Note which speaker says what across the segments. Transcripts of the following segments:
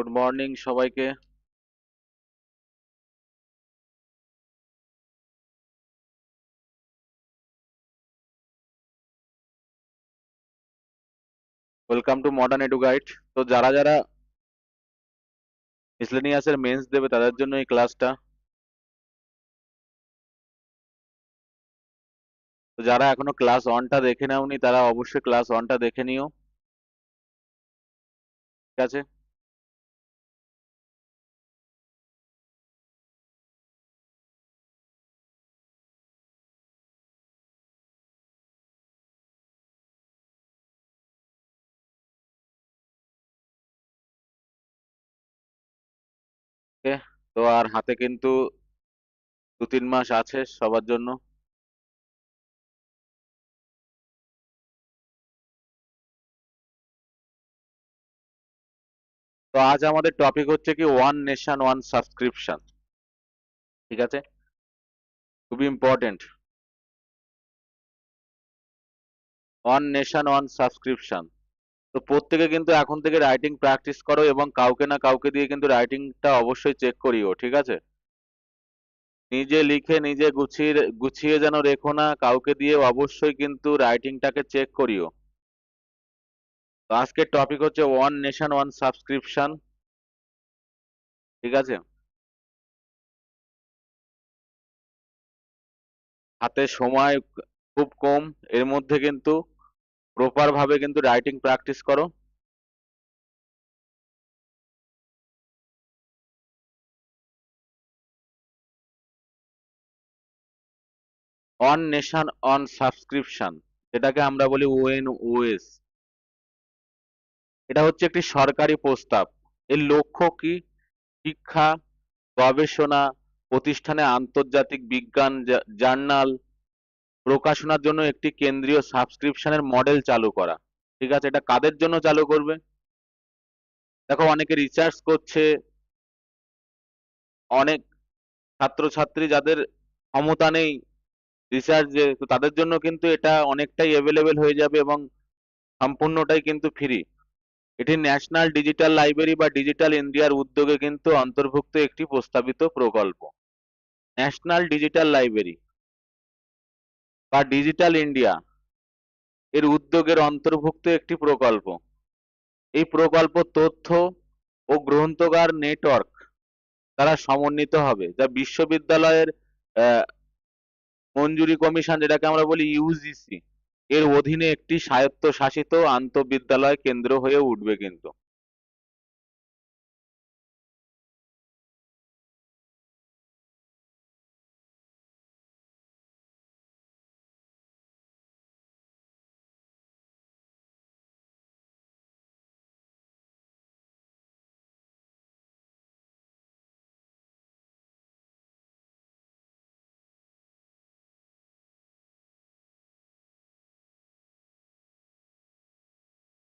Speaker 1: Good morning সবাইকে। Welcome to modern edu guide তো যারা যারা মিসলেনিয়াসের মেন্স দেবে, তাদের জন্য এই ক্লাসটা তো যারা এখনও ক্লাস ওয়ানটা দেখে নাওনি, তারা অবশ্যই ক্লাস ওয়ানটা দেখে নিও। ঠিক আছে? ওকে তো আর হাতে কিন্তু দু তিন মাস আছে সবার জন্য। তো আজ আমাদের টপিক হচ্ছে কি ওয়ান নেশন ওয়ান সাবস্ক্রিপশন ঠিক আছে? খুবই important one nation one subscription তো প্রত্যেকে কিন্তু এখন থেকে রাইটিং প্র্যাকটিস করো এবং কাউকে না কাউকে দিয়ে কিন্তু রাইটিংটা অবশ্যই চেক করিও, ঠিক আছে? নিজে লিখে নিজে গুছিয়ে গুছিয়ে যেন রেখো না, কাউকে দিয়ে অবশ্যই কিন্তু রাইটিংটাকে চেক করিও। আজকের টপিক হচ্ছে ওয়ান নেশন ওয়ান সাবস্ক্রিপশন ঠিক আছে? হাতে সময় খুব কম, এর মধ্যে কিন্তু প্রপার ভাবে কিন্তু রাইটিং প্র্যাকটিস করো। অন নেশন অন সাবস্ক্রিপশন যেটাকে আমরা বলি ওএন ওএস এটা হচ্ছে একটি সরকারি প্রস্তাব। এর লক্ষ্য কি? শিক্ষা, গবেষণা, প্রতিষ্ঠানে আন্তর্জাতিক বিজ্ঞান জার্নাল প্রকাশনার জন্য একটি কেন্দ্রীয় সাবস্ক্রিপশনের মডেল চালু করা। ঠিক আছে, এটা কাদের জন্য চালু করবে? দেখো, অনেকে রিসার্চ করছে। অনেক ছাত্রছাত্রী যাদের ক্ষমতা নেই রিসার্চে তো তাদের জন্য কিন্তু এটা অনেকটাই অ্যাভেলেবেল হয়ে যাবে এবং সম্পূর্ণটাই কিন্তু ফ্রি এটি ন্যাশনাল ডিজিটাল লাইব্রেরি বা ডিজিটাল ইন্ডিয়ার উদ্যোগে কিন্তু অন্তর্ভুক্ত একটি প্রস্তাবিত প্রকল্প। ন্যাশনাল ডিজিটাল লাইব্রেরি বা ডিজিটাল ইন্ডিয়া এর উদ্যোগের অন্তর্ভুক্ত একটি প্রকল্প। এই প্রকল্প তথ্য ও গ্রন্থগার নেটওয়ার্ক দ্বারা সমন্বিত হবে, যা বিশ্ববিদ্যালয়ের মঞ্জুরি কমিশন যেটাকে আমরা বলি ইউজিসি এর অধীনে একটি স্বায়ত্তশাসিত আন্তঃবিদ্যালয় কেন্দ্র হয়ে উঠবে কিন্তু।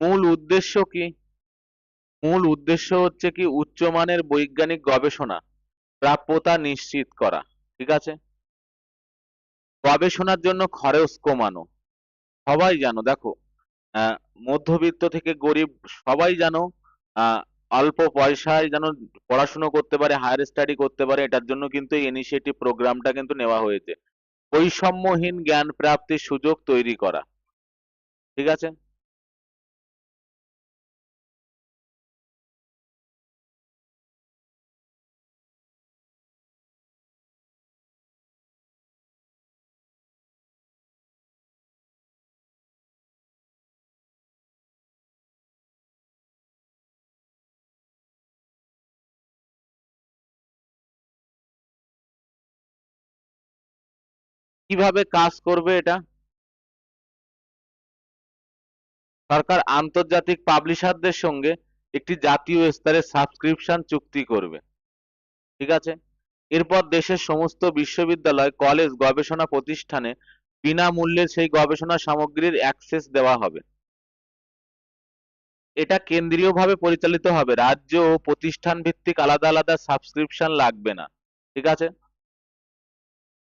Speaker 1: মূল উদ্দেশ্য কি? মূল উদ্দেশ্য হচ্ছে কি উচ্চমানের বৈজ্ঞানিক গবেষণা প্রাপ্যতা নিশ্চিত করা, ঠিক আছে? গবেষণার জন্য খরচ কমানো সবাই জানো, দেখো মধ্যবিত্ত থেকে গরিব সবাই জানো অল্প পয়সায় যেন পড়াশুনো করতে পারে হায়ার স্টাডি করতে পারে, এটার জন্য কিন্তু ইনিশিয়েটিভ প্রোগ্রামটা কিন্তু নেওয়া হয়েছে। বৈষম্যহীন জ্ঞান প্রাপ্তির সুযোগ তৈরি করা, ঠিক আছে? কীভাবে কাজ করবে এটা? সরকার আন্তর্জাতিক পাবলিশারদের সঙ্গে একটি জাতীয় স্তরে সাবস্ক্রিপশন চুক্তি করবে। ঠিক আছে? এরপর দেশের সমস্ত বিশ্ববিদ্যালয়, কলেজ, গবেষণা প্রতিষ্ঠানে বিনামূল্যে সেই গবেষণা সামগ্রীর অ্যাক্সেস দেওয়া হবে। এটা কেন্দ্রীয়ভাবে পরিচালিত হবে। রাজ্য ও প্রতিষ্ঠান ভিত্তিক আলাদা আলাদা সাবস্ক্রিপশন লাগবে না। ঠিক আছে?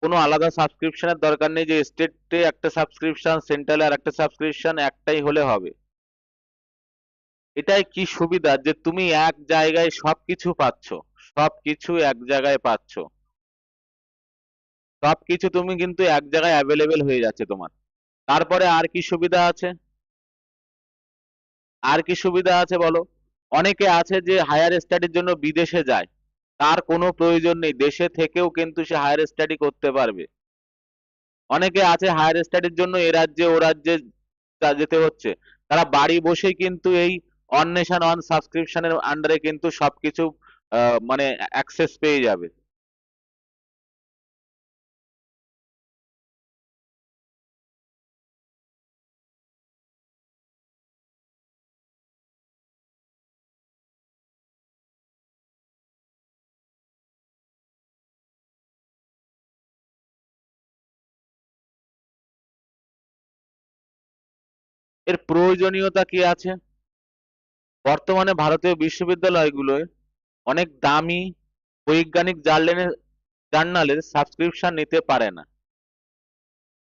Speaker 1: কোনো আলাদা সাবস্ক্রিপশনের দরকার নেই যে স্টেটে একটা সাবস্ক্রিপশন সেন্ট্রালে আর একটা সাবস্ক্রিপশন একটাই হলে হবে। এটাই কি সুবিধা যে তুমি এক জায়গায় সবকিছু পাচ্ছ, সবকিছু এক জায়গায় পাচ্ছ। সবকিছু তুমি কিন্তু এক জায়গায় অ্যাভেলেবেল হয়ে যাচ্ছে তোমার। তারপরে আর কি সুবিধা আছে? আর কি সুবিধা আছে বলো? অনেকে আছে যে হায়ার স্টাডির জন্য বিদেশে যায়। তার কোনো প্রয়োজন নেই। দেশে থেকেও কিন্তু সে হায়ার স্টাডি করতে পারবে। অনেকে আছে হায়ার স্টাডির জন্য এ রাজ্যে ও রাজ্যে যেতে হচ্ছে। তারা বাড়ি বসেই কিন্তু এই অন্বেষণ অন সাবস্ক্রিপশনের আন্ডারে কিন্তু সবকিছু মানে অ্যাক্সেস পেয়ে যাবে। এর প্রয়োজনীয়তা কি আছে? বর্তমানে ভারতীয় বিশ্ববিদ্যালয়গুলোয় অনেক দামি বৈজ্ঞানিক জার্নালের জার্নালের সাবস্ক্রিপশন নিতে পারে না।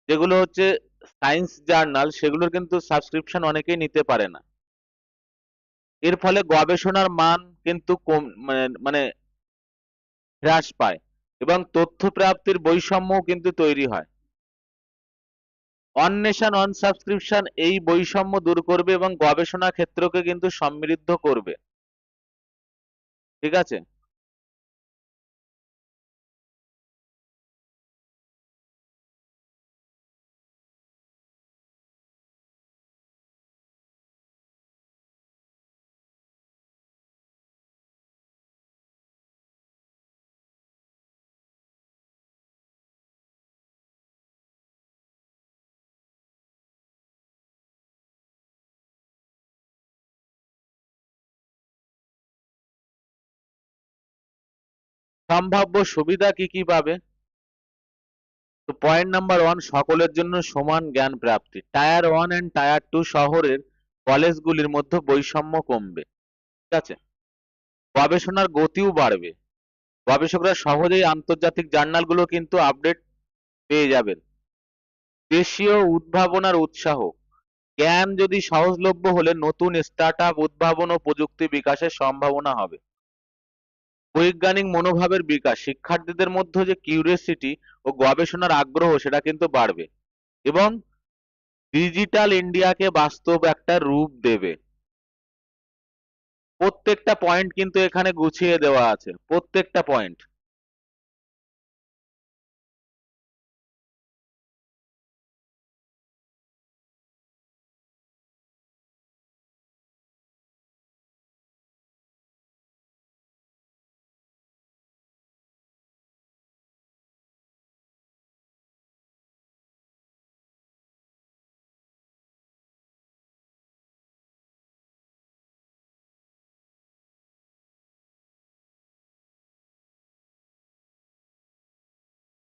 Speaker 1: যেগুলো হচ্ছে সায়েন্স জার্নাল, সেগুলোর কিন্তু সাবস্ক্রিপশন অনেকেই নিতে পারে না। এর ফলে গবেষণার মান কিন্তু কম মানে মানে হ্রাস পায় এবং তথ্য প্রাপ্তির বৈষম্যও কিন্তু তৈরি হয়। অন্বেষণ অন সাবস্ক্রিপশন এই বৈষম্য দূর করবে এবং গবেষণা ক্ষেত্রকে কিন্তু সমৃদ্ধ করবে। ঠিক আছে? সম্ভাব্য সুবিধা কি কি পাবে? তো পয়েন্ট নাম্বার ওয়ান সকলের জন্য সমান জ্ঞান প্রাপ্তি। Tier one and tier two শহরের কলেজগুলির মধ্যে বৈষম্য কমবে। ঠিক আছে? গবেষণার গতিও বাড়বে। গবেষকরা সহজেই আন্তর্জাতিক জার্নালগুলো কিন্তু আপডেট পেয়ে যাবেন। দেশীয় উদ্ভাবনার উৎসাহ। জ্ঞান যদি সহজলভ্য হলে নতুন স্টার্ট আপ উদ্ভাবন ও প্রযুক্তি বিকাশের সম্ভাবনা হবে। বৈজ্ঞানিক মনোভাবের বিকাশ, শিক্ষার্থীদের মধ্যে যে কিউরিয়াসিটি ও গবেষণার আগ্রহ, সেটা কিন্তু বাড়বে এবং ডিজিটাল ইন্ডিয়াকে বাস্তব একটা রূপ দেবে। প্রত্যেকটা পয়েন্ট কিন্তু এখানে গুছিয়ে দেওয়া আছে, প্রত্যেকটা পয়েন্ট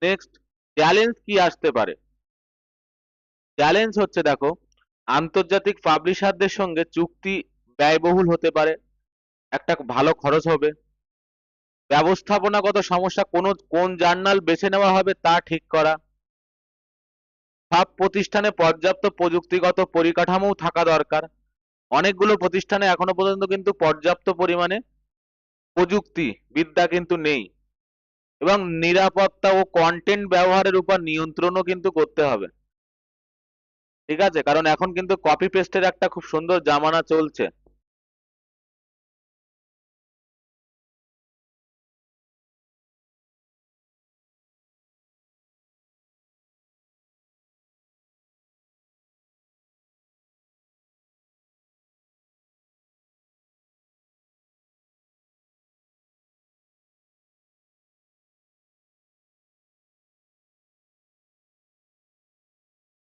Speaker 1: নেক্সট চ্যালেঞ্জ কি আসতে পারে? চ্যালেঞ্জ হচ্ছে দেখো, আন্তর্জাতিক পাবলিশারদের সঙ্গে চুক্তি ব্যয়বহুল হতে পারে, একটা ভালো খরচ হবে, ব্যবস্থাপনাগত সমস্যা কোন কোন জার্নাল বেছে নেওয়া হবে তা ঠিক করা, সব প্রতিষ্ঠানে পর্যাপ্ত প্রযুক্তিগত পরিকাঠামোও থাকা দরকার, অনেকগুলো প্রতিষ্ঠানে এখনও পর্যন্ত কিন্তু পর্যাপ্ত পরিমাণে প্রযুক্তি বিদ্যা কিন্তু নেই। এবং নিরাপত্তা ও কন্টেন্ট ব্যবহারের উপর নিয়ন্ত্রণও কিন্তু করতে হবে। ঠিক আছে? কারণ এখন কিন্তু কপি পেস্টের একটা খুব সুন্দর জামানা চলছে।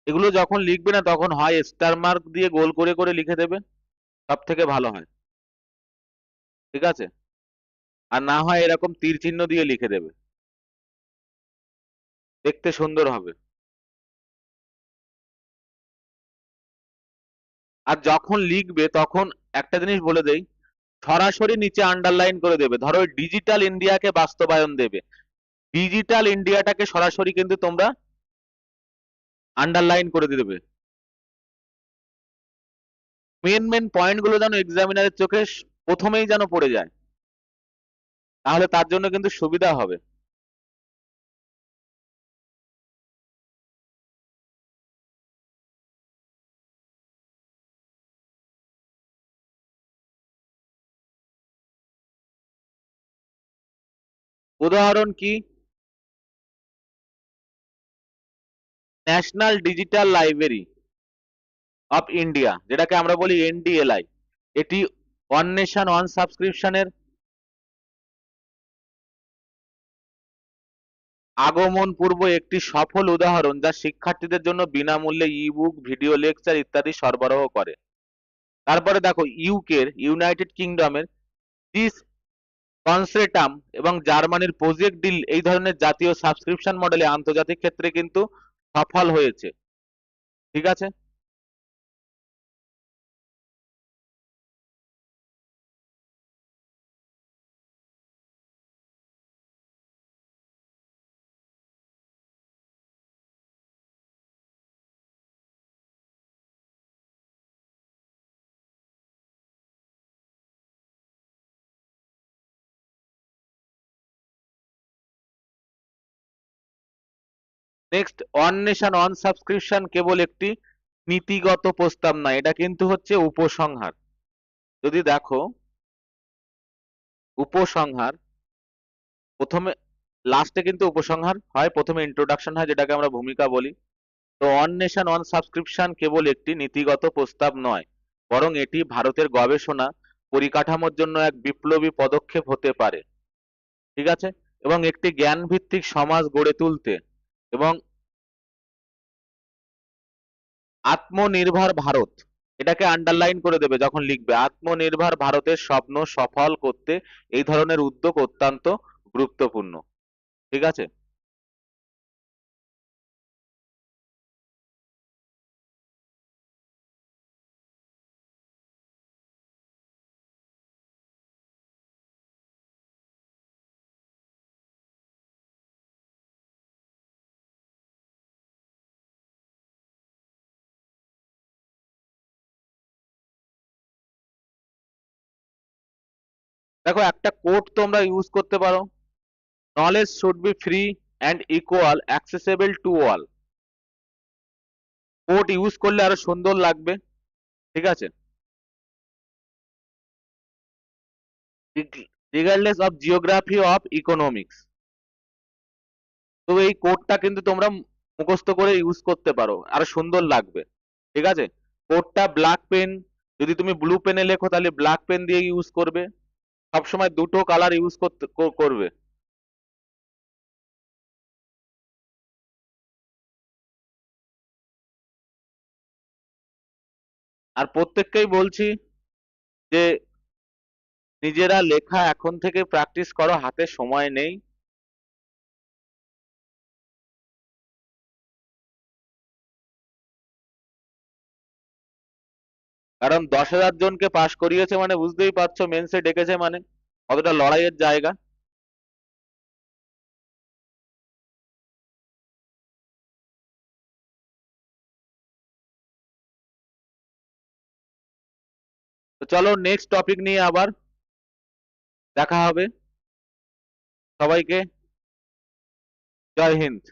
Speaker 1: এগুলো যখন লিখবে না, তখন হয় স্টার মার্ক দিয়ে গোল করে করে লিখে দেবে। সব থেকে ভালো হয়। ঠিক আছে? আর না হয় এরকম তীর চিহ্ন দিয়ে লিখে দেবে। দেখতে সুন্দর হবে। আর যখন লিখবে, তখন একটা জিনিস বলে দেই, সরাসরি নিচে আন্ডারলাইন করে দেবে। ধরো ডিজিটাল ইন্ডিয়াকে বাস্তবায়ন দেবে। ডিজিটাল ইন্ডিয়াটাকে সরাসরি কিন্তু তোমরা আন্ডারলাইন করে দেবে। মেন মেন পয়েন্টগুলো যেন এক্সামিনারের চোখে প্রথমেই যেন পড়ে যায়। তাহলে তার জন্য কিন্তু সুবিধা হবে। উদাহরণ কি? National digital library of India যেটাকে আমরা বলি এনডিএলআই এটি ওয়ান নেশন ওয়ান সাবস্ক্রিপশনের আগমন পূর্ব একটি সফল উদাহরণ যা শিক্ষার্থীদের জন্য বিনামূল্যে ইবুক ভিডিও লেকচার ইত্যাদি সরবরাহ করে। তারপরে দেখো ইউকের ইউনাইটেড কিংডমের দিস কনসেটাম এবং জার্মানির প্রজেক্ট ডিল এই ধরনের জাতীয় সাবস্ক্রিপশন মডেলে আন্তর্জাতিক ক্ষেত্রে কিন্তু সফল হয়েছে। ঠিক আছে? Next one nation one subscription কেবল একটি নীতিগত প্রস্তাব নয়, এটা কিন্তু হচ্ছে উপসংহার। যদি দেখো, উপসংহার, প্রথমে লাস্টে কিন্তু উপসংহার হয়, প্রথমে ইন্ট্রোডাকশন হয়, যেটাকে আমরা ভূমিকা বলি। তো ওয়ান নেশন ওয়ান সাবস্ক্রিপশন কেবল একটি নীতিগত প্রস্তাব নয়, বরং এটি ভারতের গবেষণা পরিকাঠামোর জন্য এক বিপ্লবী পদক্ষেপ হতে পারে। ঠিক আছে? এবং একটি জ্ঞান ভিত্তিক সমাজ গড়ে তুলতে এবং আত্মনির্ভর ভারত, এটাকে আন্ডারলাইন করে দেবে যখন লিখবে, আত্মনির্ভর ভারতের স্বপ্ন সফল করতে এই ধরনের উদ্যোগ অত্যন্ত গুরুত্বপূর্ণ। ঠিক আছে? দেখো একটা কোড তোমরা ইউজ করতে পারো। Knowledge should be free and equal accessible to all code use করলে আরও সুন্দর লাগবে, ঠিক আছে? Regardless of geography of economics তো এই কোডটা কিন্তু তোমরা মুখস্থ করে ইউজ করতে পারো, আরও সুন্দর লাগবে, ঠিক আছে? কোডটা ব্ল্যাক পেন যদি তুমি ব্লু পেনে লেখো তাহলে ব্ল্যাক পেন দিয়ে ইউজ করবে। সবসময় দুটো কালার ইউজ করতে করবে। আর প্রত্যেককেই বলছি যে, নিজেরা লেখা এখন থেকে প্র্যাকটিস করো, হাতে সময় নেই। কারণ দশ হাজার জনকে পাশ করিয়েছে মানে বুঝতেই পারছ মেন্সে ডেকেছে মানে। কতটা লড়াইয়ের জায়গা। চলো নেক্সট টপিক নিয়ে আবার দেখা হবে। সবাইকে জয় হিন্দ।